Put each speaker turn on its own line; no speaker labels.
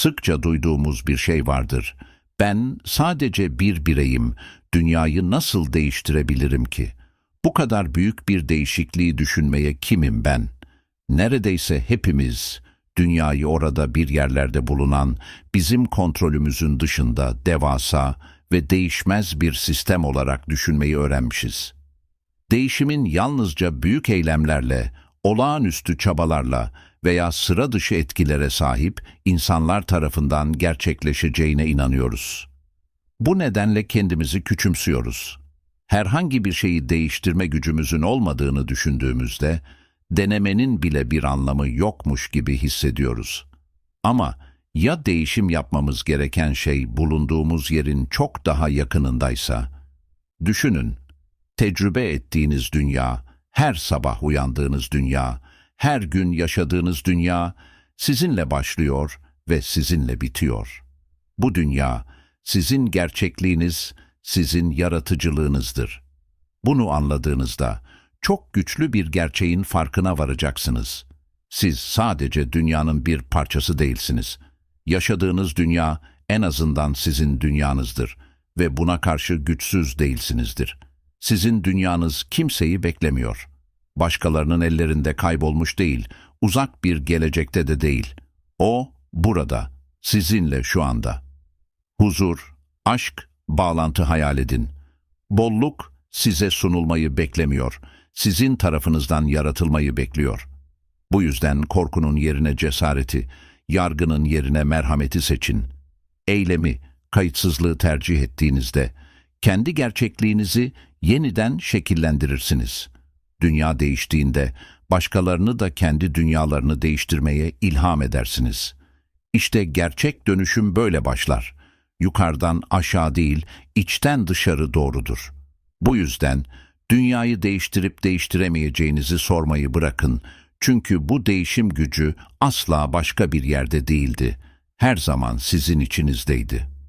Sıkça duyduğumuz bir şey vardır. Ben sadece bir bireyim, dünyayı nasıl değiştirebilirim ki? Bu kadar büyük bir değişikliği düşünmeye kimim ben? Neredeyse hepimiz, dünyayı orada bir yerlerde bulunan, bizim kontrolümüzün dışında devasa ve değişmez bir sistem olarak düşünmeyi öğrenmişiz. Değişimin yalnızca büyük eylemlerle, olağanüstü çabalarla veya sıra dışı etkilere sahip insanlar tarafından gerçekleşeceğine inanıyoruz. Bu nedenle kendimizi küçümsüyoruz. Herhangi bir şeyi değiştirme gücümüzün olmadığını düşündüğümüzde, denemenin bile bir anlamı yokmuş gibi hissediyoruz. Ama ya değişim yapmamız gereken şey bulunduğumuz yerin çok daha yakınındaysa? Düşünün, tecrübe ettiğiniz dünya, her sabah uyandığınız dünya, her gün yaşadığınız dünya sizinle başlıyor ve sizinle bitiyor. Bu dünya sizin gerçekliğiniz, sizin yaratıcılığınızdır. Bunu anladığınızda çok güçlü bir gerçeğin farkına varacaksınız. Siz sadece dünyanın bir parçası değilsiniz. Yaşadığınız dünya en azından sizin dünyanızdır ve buna karşı güçsüz değilsinizdir. Sizin dünyanız kimseyi beklemiyor. Başkalarının ellerinde kaybolmuş değil, uzak bir gelecekte de değil. O burada, sizinle şu anda. Huzur, aşk, bağlantı hayal edin. Bolluk size sunulmayı beklemiyor, sizin tarafınızdan yaratılmayı bekliyor. Bu yüzden korkunun yerine cesareti, yargının yerine merhameti seçin. Eylemi, kayıtsızlığı tercih ettiğinizde, kendi gerçekliğinizi yeniden şekillendirirsiniz. Dünya değiştiğinde, başkalarını da kendi dünyalarını değiştirmeye ilham edersiniz. İşte gerçek dönüşüm böyle başlar. Yukarıdan aşağı değil, içten dışarı doğrudur. Bu yüzden dünyayı değiştirip değiştiremeyeceğinizi sormayı bırakın. Çünkü bu değişim gücü asla başka bir yerde değildi. Her zaman sizin içinizdeydi.